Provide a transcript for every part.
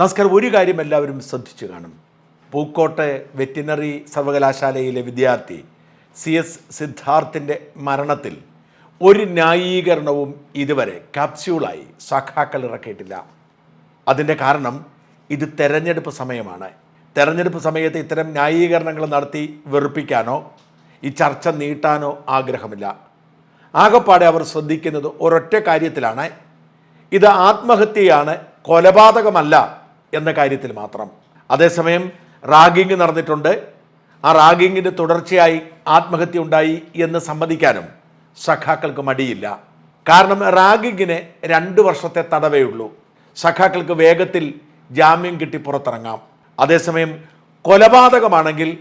നമസ്കാരം. ഒരു കാര്യം എല്ലാവരും ശ്രദ്ധിച്ചു കാണും. പൂക്കോട്ടെ വെറ്റിനറി സർവകലാശാലയിലെ വിദ്യാർത്ഥി സി എസ് സിദ്ധാർത്ഥിന്റെ മരണത്തിൽ ഒരു ന്യായീകരണവും ഇതുവരെ കാപ്സ്യൂളായി സഖാക്കൾ ഇറക്കിയിട്ടില്ല. അതിന്റെ കാരണം ഇത് തെരഞ്ഞെടുപ്പ് സമയമാണ്. തെരഞ്ഞെടുപ്പ് സമയത്ത് ഇത്തരം ന്യായീകരണങ്ങൾ നടത്തി വെറുപ്പിക്കാനോ ഈ ചർച്ച നീട്ടാനോ ആഗ്രഹമില്ല. ആകപ്പാടെ അവർ ശ്രദ്ധിക്കുന്നത് ഒരൊറ്റ കാര്യത്തിലാണ്. ഇത് ആത്മഹത്യയാണ് കൊലപാതകമല്ല. എന്ന കാര്യത്തിൽ മാത്രം. അതേസമയം റാഗിങ് നടന്നിട്ടുണ്ട്. ആ റാഗിങ്ങിന്റെ തുടർച്ചയായി ആത്മഹത്യ ഉണ്ടായി എന്ന് സമ്മതിക്കാനും സഖാക്കൾക്ക് മടിയില്ല. കാരണം റാഗിങ്ങിന് രണ്ട് വർഷത്തെ തടവേ ഉള്ളൂ. സഖാക്കൾക്ക് വേഗത്തിൽ ജാമ്യം കിട്ടി പുറത്തിറങ്ങാം. അതേസമയം കൊലപാതകമാണെങ്കിൽ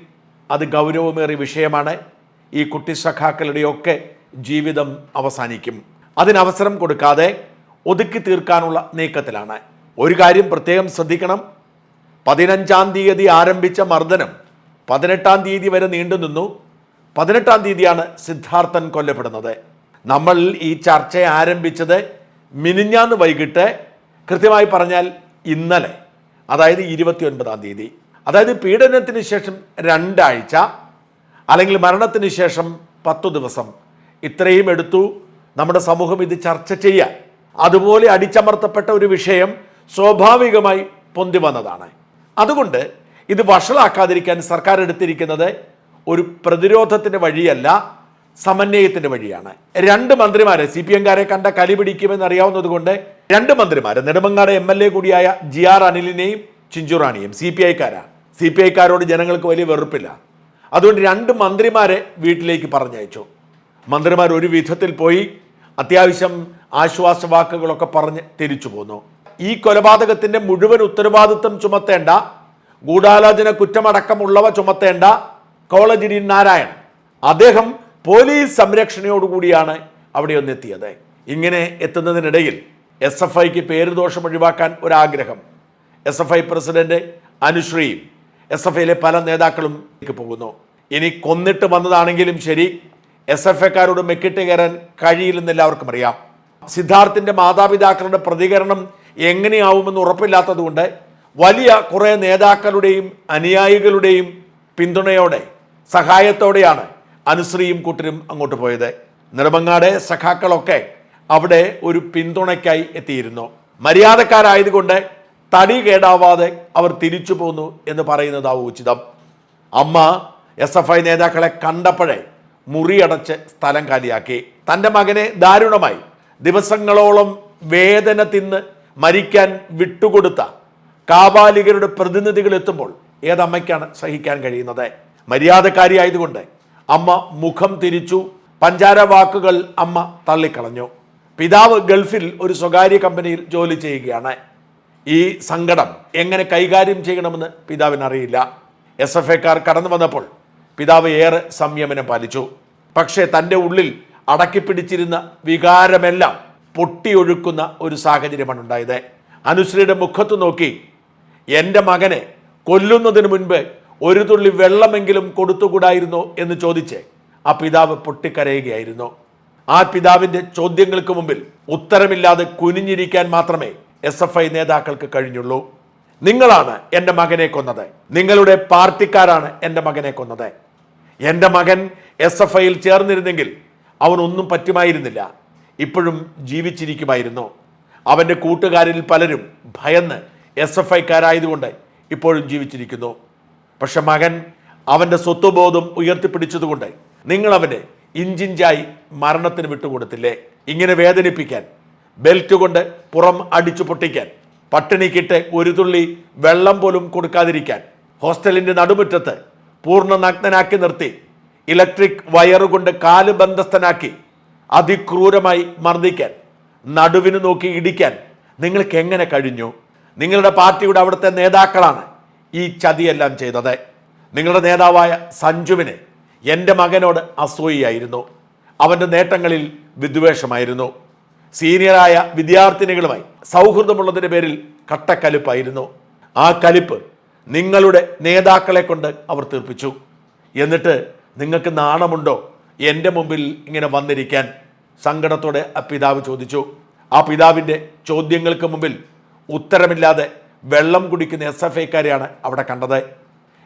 അത് ഗൗരവമേറിയ വിഷയമാണ്. ഈ കുട്ടി സഖാക്കളുടെയൊക്കെ ജീവിതം അവസാനിക്കും. അതിനവസരം കൊടുക്കാതെ ഒതുക്കി തീർക്കാനുള്ള നീക്കത്തിലാണ്. ഒരു കാര്യം പ്രത്യേകം ശ്രദ്ധിക്കണം. പതിനഞ്ചാം തീയതി ആരംഭിച്ച മർദ്ദനം പതിനെട്ടാം തീയതി വരെ നീണ്ടു നിന്നു. പതിനെട്ടാം തീയതിയാണ് സിദ്ധാർത്ഥൻ കൊല്ലപ്പെടുന്നത്. നമ്മൾ ഈ ചർച്ച ആരംഭിച്ചത് മിനിഞ്ഞാന്ന് വൈകിട്ട്. കൃത്യമായി പറഞ്ഞാൽ ഇന്നലെ അതായത് ഇരുപത്തി ഒൻപതാം തീയതി. അതായത് പീഡനത്തിന് ശേഷം രണ്ടാഴ്ച അല്ലെങ്കിൽ മരണത്തിന് ശേഷം പത്തു ദിവസം ഇത്രയും എടുത്തു. നമ്മുടെ സമൂഹം ഇത് ചർച്ച ചെയ്യാൻ. അതുപോലെ അടിച്ചമർത്തപ്പെട്ട ഒരു വിഷയം സ്വാഭാവികമായി പൊന്തി വന്നതാണ്. അതുകൊണ്ട് ഇത് വഷളാക്കാതിരിക്കാൻ സർക്കാർ എടുത്തിരിക്കുന്നത് ഒരു പ്രതിരോധത്തിന്റെ വഴിയല്ല സമന്വയത്തിന്റെ വഴിയാണ്. രണ്ട് മന്ത്രിമാരെ സി പി എംകാരെ കണ്ട കലി പിടിക്കുമെന്ന് അറിയാവുന്നതുകൊണ്ട് രണ്ട് മന്ത്രിമാരെ നെടുമങ്ങാട് എം എൽ എ കൂടിയായ ജി ആർ അനിലിനെയും ചിഞ്ചുറാണിയും സി പി ഐക്കാരാണ് സി പി ഐക്കാരോട് ജനങ്ങൾക്ക് വലിയ വെറുപ്പില്ല. അതുകൊണ്ട് രണ്ട് മന്ത്രിമാരെ വീട്ടിലേക്ക് പറഞ്ഞയച്ചു. മന്ത്രിമാർ ഒരു വിധത്തിൽ പോയി അത്യാവശ്യം ആശ്വാസ വാക്കുകളൊക്കെ പറഞ്ഞ് തിരിച്ചു പോന്നു. ഈ കൊലപാതകത്തിന്റെ മുഴുവൻ ഉത്തരവാദിത്വം ചുമത്തേണ്ട ഗൂഢാലോചന കുറ്റമടക്കമുള്ളവ ചുമത്തേണ്ട ഡീൻ നാരായൺ അദ്ദേഹം പോലീസ് സംരക്ഷണയോടുകൂടിയാണ് അവിടെ ഒന്നെത്തിയത്. ഇങ്ങനെ എത്തുന്നതിനിടയിൽ എസ് എഫ് ഐക്ക് പേരുദോഷം ഒഴിവാക്കാൻ ഒരാഗ്രഹം. എസ് എഫ് ഐ പ്രസിഡന്റ് അനുശ്രീയും എസ് എഫ് ഐയിലെ പല നേതാക്കളും പോകുന്നു. ഇനി കൊന്നിട്ട് വന്നതാണെങ്കിലും ശരി എസ് എഫ് ഐക്കാരോട് മെക്കിട്ട് കയറാൻ കഴിയില്ലെന്ന് എല്ലാവർക്കും അറിയാം. സിദ്ധാർത്ഥിന്റെ മാതാപിതാക്കളുടെ പ്രതികരണം എങ്ങനെയാവുമെന്ന് ഉറപ്പില്ലാത്തതുകൊണ്ട് വലിയ കുറേ നേതാക്കളുടെയും അനുയായികളുടെയും പിന്തുണയോടെ സഹായത്തോടെയാണ് അനുശ്രീയും കൂട്ടരും അങ്ങോട്ട് പോയത്. നെടുമങ്ങാട് സഖാക്കളൊക്കെ അവിടെ ഒരു പിന്തുണയ്ക്കായി എത്തിയിരുന്നു. മര്യാദക്കാരായതുകൊണ്ട് തടി കേടാവാതെ അവർ തിരിച്ചു പോന്നു എന്ന് പറയുന്നതാവും ഉചിതം. അമ്മ എസ് എഫ് ഐ നേതാക്കളെ കണ്ടപ്പോഴേ മുറിയടച്ച് സ്ഥലം കാലിയാക്കി. തന്റെ മകനെ ദാരുണമായി ദിവസങ്ങളോളം വേദന തിന്ന് മരിക്കാൻ വിട്ടുകൊടുത്ത കാബാലികരുടെ പ്രതിനിധികൾ എത്തുമ്പോൾ ഏതമ്മയ്ക്കാണ് സഹിക്കാൻ കഴിയുന്നത്? മര്യാദക്കാരിയായതുകൊണ്ട് അമ്മ മുഖം തിരിച്ചു പഞ്ചാര വാക്കുകൾ അമ്മ തള്ളിക്കളഞ്ഞു. പിതാവ് ഗൾഫിൽ ഒരു സ്വകാര്യ കമ്പനിയിൽ ജോലി ചെയ്യുകയാണ്. ഈ സങ്കടം എങ്ങനെ കൈകാര്യം ചെയ്യണമെന്ന് പിതാവിന് അറിയില്ല എസ് എഫ് എക്കാർ കടന്നു വന്നപ്പോൾ പിതാവ് ഏറെ സംയമനം പാലിച്ചു. പക്ഷേ തന്റെ ഉള്ളിൽ അടക്കിപ്പിടിച്ചിരുന്ന വികാരമെല്ലാം പൊട്ടിയൊഴുക്കുന്ന ഒരു സാഹചര്യമാണ് ഉണ്ടായത്. അനുശ്രീയുടെ മുഖത്ത് നോക്കി എന്റെ മകനെ കൊല്ലുന്നതിന് മുൻപ് ഒരു തുള്ളി വെള്ളമെങ്കിലും കൊടുത്തുകൂടായിരുന്നോ? എന്ന് ചോദിച്ച് ആ പിതാവ് പൊട്ടിക്കരയുകയായിരുന്നു. ആ പിതാവിന്റെ ചോദ്യങ്ങൾക്ക് മുമ്പിൽ ഉത്തരമില്ലാതെ കുനിഞ്ഞിരിക്കാൻ മാത്രമേ എസ് എഫ് ഐ നേതാക്കൾക്ക് കഴിഞ്ഞുള്ളൂ. നിങ്ങളാണ് എന്റെ മകനെ കൊന്നത്. നിങ്ങളുടെ പാർട്ടിക്കാരാണ് എന്റെ മകനെ കൊന്നത്. എന്റെ മകൻ എസ് എഫ് ഐയിൽ ചേർന്നിരുന്നെങ്കിൽ അവനൊന്നും പറ്റുമായിരുന്നില്ല. ഇപ്പോഴും ജീവിച്ചിരിക്കുമായിരുന്നു. അവന്റെ കൂട്ടുകാരിൽ പലരും ഭയന്ന് എസ് എഫ് ഐക്കാരായതുകൊണ്ട് ഇപ്പോഴും ജീവിച്ചിരിക്കുന്നു. പക്ഷെ മകൻ അവന്റെ സ്വത്വബോധം ഉയർത്തിപ്പിടിച്ചതുകൊണ്ട് നിങ്ങൾ അവനെ ഇഞ്ചിഞ്ചായി മരണത്തിന് വിട്ടുകൊടുത്തില്ലേ? ഇങ്ങനെ വേദനിപ്പിക്കാൻ ബെൽറ്റ് കൊണ്ട് പുറം അടിച്ചു പൊട്ടിക്കാൻ പട്ടിണിക്കിട്ട് ഒരു തുള്ളി വെള്ളം പോലും കൊടുക്കാതിരിക്കാൻ ഹോസ്റ്റലിന്റെ നടുമുറ്റത്ത് പൂർണ നഗ്നനാക്കി നിർത്തി ഇലക്ട്രിക് വയറുകൊണ്ട് കാൽ ബന്ധസ്ഥനാക്കി അതിക്രൂരമായി മർദ്ദിക്കാൻ നടുവിന് നോക്കി ഇടിക്കാൻ നിങ്ങൾക്ക് എങ്ങനെ കഴിഞ്ഞു? നിങ്ങളുടെ പാർട്ടിയുടെ അവിടുത്തെ നേതാക്കളാണ് ഈ ചതിയെല്ലാം ചെയ്തത്. നിങ്ങളുടെ നേതാവായ സഞ്ജുവിന് എന്റെ മകനോട് അസൂയിയായിരുന്നു. അവന്റെ നേട്ടങ്ങളിൽ വിദ്വേഷമായിരുന്നു. സീനിയറായ വിദ്യാർത്ഥിനികളുമായി സൗഹൃദമുള്ളതിന്റെ പേരിൽ കട്ടക്കലിപ്പായിരുന്നു. ആ കലിപ്പ് നിങ്ങളുടെ നേതാക്കളെ കൊണ്ട് അവർ തീർപ്പിച്ചു. എന്നിട്ട് നിങ്ങൾക്ക് നാണമുണ്ടോ? എന്റെ മുമ്പിൽ ഇങ്ങനെ വന്നിരിക്കാൻ സങ്കടത്തോടെ ആ പിതാവ് ചോദിച്ചു. ആ പിതാവിന്റെ ചോദ്യങ്ങൾക്ക് മുമ്പിൽ ഉത്തരമില്ലാതെ വെള്ളം കുടിക്കുന്ന എസ് എഫ് ഐക്കാരെയാണ് അവിടെ കണ്ടത്.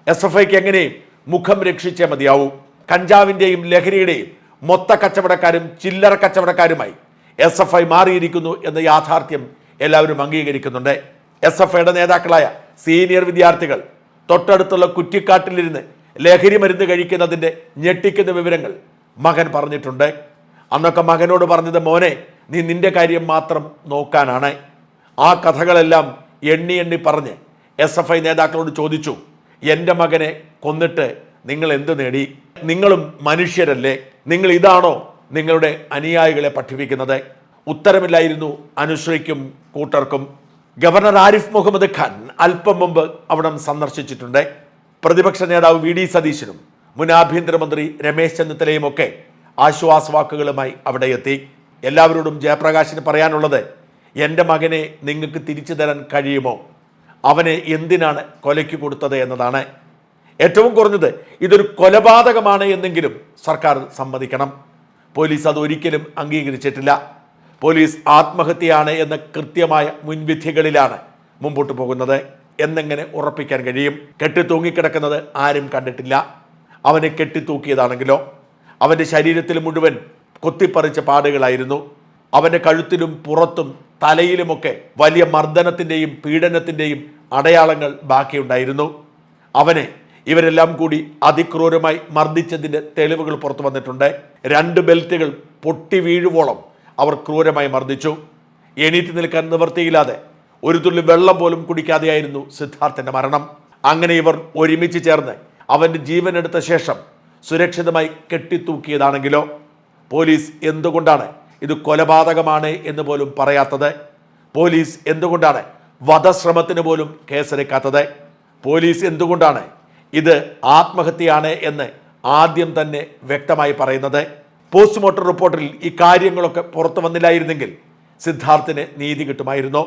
എസ് എഫ് ഐക്ക് എങ്ങനെയും മുഖം രക്ഷിച്ചേ മതിയാവൂ? കഞ്ചാവിന്റെയും ലഹരിയുടെയും മൊത്ത കച്ചവടക്കാരും ചില്ലറ കച്ചവടക്കാരുമായി എസ് എഫ് ഐ മാറിയിരിക്കുന്നു എന്ന യാഥാർത്ഥ്യം എല്ലാവരും അംഗീകരിക്കുന്നുണ്ട്. എസ് എഫ് ഐയുടെ നേതാക്കളായ സീനിയർ വിദ്യാർത്ഥികൾ തൊട്ടടുത്തുള്ള കുറ്റിക്കാട്ടിലിരുന്ന് ലഹരി മരുന്ന് കഴിക്കുന്നതിന്റെ ഞെട്ടിക്കുന്ന വിവരങ്ങൾ മകൻ പറഞ്ഞിട്ടുണ്ട്. അന്നൊക്കെ മകനോട് പറഞ്ഞത് മോനെ നീ നിന്റെ കാര്യം മാത്രം നോക്കാനാണ്. ആ കഥകളെല്ലാം എണ്ണി എണ്ണി പറഞ്ഞ് എസ് എഫ് ഐ നേതാക്കളോട് ചോദിച്ചു എന്റെ മകനെ കൊന്നിട്ട് നിങ്ങൾ എന്ത് നേടി? നിങ്ങളും മനുഷ്യരല്ലേ? നിങ്ങൾ ഇതാണോ നിങ്ങളുടെ അനുയായികളെ പഠിപ്പിക്കുന്നത്? ഉത്തരമില്ലായിരുന്നു അനുശ്രീക്കും കൂട്ടർക്കും. ഗവർണർ ആരിഫ് മുഹമ്മദ് ഖാൻ അല്പം മുമ്പ് അവിടം സന്ദർശിച്ചിട്ടുണ്ട്. പ്രതിപക്ഷ നേതാവ് വി ഡി സതീശനും മുൻ ആഭ്യന്തരമന്ത്രി രമേശ് ചെന്നിത്തലയും ഒക്കെ ആശ്വാസവാക്കുകളുമായി അവിടെ എത്തി. എല്ലാവരോടും ജയപ്രകാശിന് പറയാനുള്ളത് എന്റെ മകനെ നിങ്ങൾക്ക് തിരിച്ചു തരാൻ കഴിയുമോ? അവനെ എന്തിനാണ് കൊലയ്ക്ക് കൊടുത്തത് എന്നതാണ്. ഏറ്റവും കുറഞ്ഞത് ഇതൊരു കൊലപാതകമാണ് എന്നെങ്കിലും സർക്കാർ സമ്മതിക്കണം. പോലീസ് അത് ഒരിക്കലും അംഗീകരിച്ചിട്ടില്ല. പോലീസ് ആത്മഹത്യയാണ് എന്ന കൃത്യമായ മുൻവിധികളിലാണ് മുമ്പോട്ട് പോകുന്നത്. എന്നെങ്ങനെ ഉറപ്പിക്കാൻ കഴിയും? കെട്ടിത്തൂങ്ങിക്കിടക്കുന്നത് ആരും കണ്ടിട്ടില്ല. അവനെ കെട്ടിത്തൂക്കിയതാണെങ്കിലോ? അവന്റെ ശരീരത്തിൽ മുഴുവൻ കൊത്തിപ്പറിച്ച പാടുകളായിരുന്നു. അവന്റെ കഴുത്തിലും പുറത്തും തലയിലുമൊക്കെ വലിയ മർദ്ദനത്തിന്റെയും പീഡനത്തിന്റെയും അടയാളങ്ങൾ ബാക്കിയുണ്ടായിരുന്നു. അവനെ ഇവരെല്ലാം കൂടി അതിക്രൂരമായി മർദ്ദിച്ചതിന്റെ തെളിവുകൾ പുറത്തു വന്നിട്ടുണ്ട്. രണ്ട് ബെൽറ്റുകൾ പൊട്ടി വീഴുവോളം അവർ ക്രൂരമായി മർദ്ദിച്ചു. എണീറ്റ് നിൽക്കാൻ നിവൃത്തിയില്ലാതെ ഒരു തുള്ളി വെള്ളം പോലും കുടിക്കാതെയായിരുന്നു സിദ്ധാർത്ഥന്റെ മരണം. അങ്ങനെ ഇവർ ഒരുമിച്ച് ചേർന്ന് അവന്റെ ജീവൻ എടുത്ത ശേഷം സുരക്ഷിതമായി കെട്ടിത്തൂക്കിയതാണെങ്കിലോ? പോലീസ് എന്തുകൊണ്ടാണ് ഇത് കൊലപാതകമാണ് എന്ന് പോലും പറയാത്തത്? പോലീസ് എന്തുകൊണ്ടാണ് വധശ്രമത്തിന് പോലും കേസെടുക്കാത്തത്? പോലീസ് എന്തുകൊണ്ടാണ് ഇത് ആത്മഹത്യയാണ് എന്ന് ആദ്യം തന്നെ വ്യക്തമായി പറയുന്നത്? പോസ്റ്റ്മോർട്ടം റിപ്പോർട്ടിൽ ഈ കാര്യങ്ങളൊക്കെ പുറത്തു വന്നില്ലായിരുന്നെങ്കിൽ സിദ്ധാർത്ഥിന് നീതി കിട്ടുമായിരുന്നു.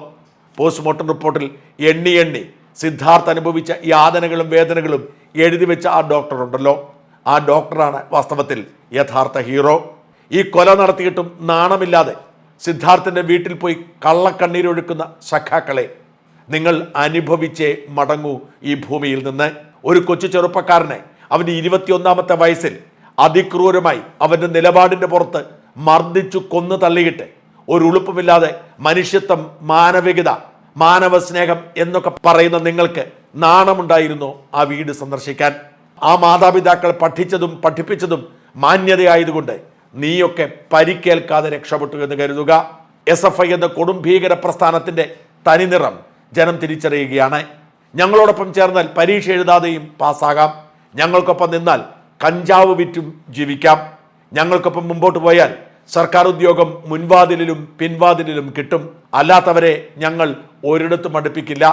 പോസ്റ്റ്മോർട്ടം റിപ്പോർട്ടിൽ എണ്ണി എണ്ണി സിദ്ധാർത്ഥ് അനുഭവിച്ച യാതനകളും വേദനകളും എഴുതി വെച്ച ആ ഡോക്ടറുണ്ടല്ലോ ആ ഡോക്ടറാണ് വാസ്തവത്തിൽ യഥാർത്ഥ ഹീറോ ഈ കൊല നടത്തിയിട്ടും നാണമില്ലാതെ സിദ്ധാർത്ഥന്റെ വീട്ടിൽ പോയി കള്ളക്കണ്ണീരൊഴുക്കുന്ന സഖാക്കളെ നിങ്ങൾ അനുഭവിച്ചേ മടങ്ങൂ ഈ ഭൂമിയിൽ നിന്ന്. ഒരു കൊച്ചു ചെറുപ്പക്കാരനെ അവന്റെ ഇരുപത്തിയൊന്നാമത്തെ വയസ്സിൽ അതിക്രൂരമായി അവന്റെ നിലപാടിന്റെ പുറത്ത് മർദ്ദിച്ചു കൊന്നു തള്ളിയിട്ട് ഒരു ഉളുപ്പുമില്ലാതെ മനുഷ്യത്വം മാനവികത മാനവ സ്നേഹം എന്നൊക്കെ പറയുന്ന നിങ്ങൾക്ക് നാണമുണ്ടായിരുന്നു ആ വീട് സന്ദർശിക്കാൻ. ആ മാതാപിതാക്കൾ പഠിച്ചതും പഠിപ്പിച്ചതും മാന്യതയായതുകൊണ്ട് നീയൊക്കെ പരിക്കേൽക്കാതെ രക്ഷപ്പെട്ടു എന്ന് കരുതുക. എസ് എഫ് ഐ എന്ന കൊടും ഭീകര പ്രസ്ഥാനത്തിന്റെ തനിനിറം ജനം തിരിച്ചറിയുകയാണ്. ഞങ്ങളോടൊപ്പം ചേർന്നാൽ പരീക്ഷ എഴുതാതെയും പാസ്സാകാം. ഞങ്ങൾക്കൊപ്പം നിന്നാൽ കഞ്ചാവ് വിറ്റും ജീവിക്കാം. ഞങ്ങൾക്കൊപ്പം മുമ്പോട്ട് പോയാൽ സർക്കാർ ഉദ്യോഗം മുൻവാതിലിലും പിൻവാതിലിലും കിട്ടും. അല്ലാത്തവരെ ഞങ്ങൾ ഒരിടത്തും അടുപ്പിക്കില്ല.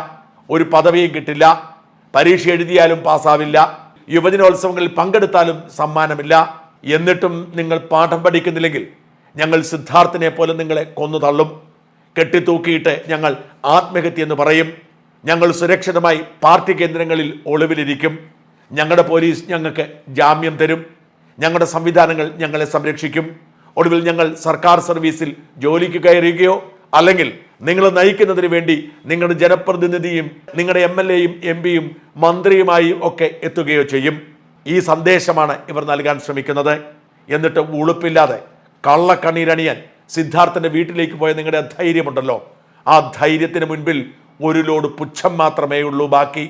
ഒരു പദവിയും കിട്ടില്ല. പരീക്ഷ എഴുതിയാലും പാസ്സാവില്ല. യുവജനോത്സവങ്ങളിൽ പങ്കെടുത്താലും സമ്മാനമില്ല. എന്നിട്ടും നിങ്ങൾ പാഠം പഠിക്കുന്നില്ലെങ്കിൽ ഞങ്ങൾ സിദ്ധാർത്ഥിനെ പോലെ നിങ്ങളെ കൊന്നു തള്ളും. കെട്ടിത്തൂക്കിയിട്ട് ഞങ്ങൾ ആത്മഹത്യ എന്ന് പറയും. ഞങ്ങൾ സുരക്ഷിതമായി പാർട്ടി കേന്ദ്രങ്ങളിൽ ഒളിവിലിരിക്കും. ഞങ്ങളുടെ പോലീസ് ഞങ്ങൾക്ക് ജാമ്യം തരും. ഞങ്ങളുടെ സംവിധാനങ്ങൾ ഞങ്ങളെ സംരക്ഷിക്കും. ഒടുവിൽ ഞങ്ങൾ സർക്കാർ സർവീസിൽ ജോലിക്ക് കയറുകയോ അല്ലെങ്കിൽ നിങ്ങൾ നയിക്കുന്നതിന് വേണ്ടി നിങ്ങളുടെ ജനപ്രതിനിധിയും നിങ്ങളുടെ എം എൽ എയും എം പിയും മന്ത്രിയുമായി ഒക്കെ എത്തുകയോ ചെയ്യും. ഈ സന്ദേശമാണ് ഇവർ നൽകാൻ ശ്രമിക്കുന്നത്. എന്നിട്ട് ഉളുപ്പില്ലാതെ കള്ളക്കണ്ണീരണിയാൻ സിദ്ധാർത്ഥന്റെ വീട്ടിലേക്ക് പോയ നിങ്ങളുടെ ധൈര്യമുണ്ടല്ലോ. ആ ധൈര്യത്തിന് മുൻപിൽ ഒരു ലോഡ് പുച്ഛം മാത്രമേ ഉള്ളൂ ബാക്കി.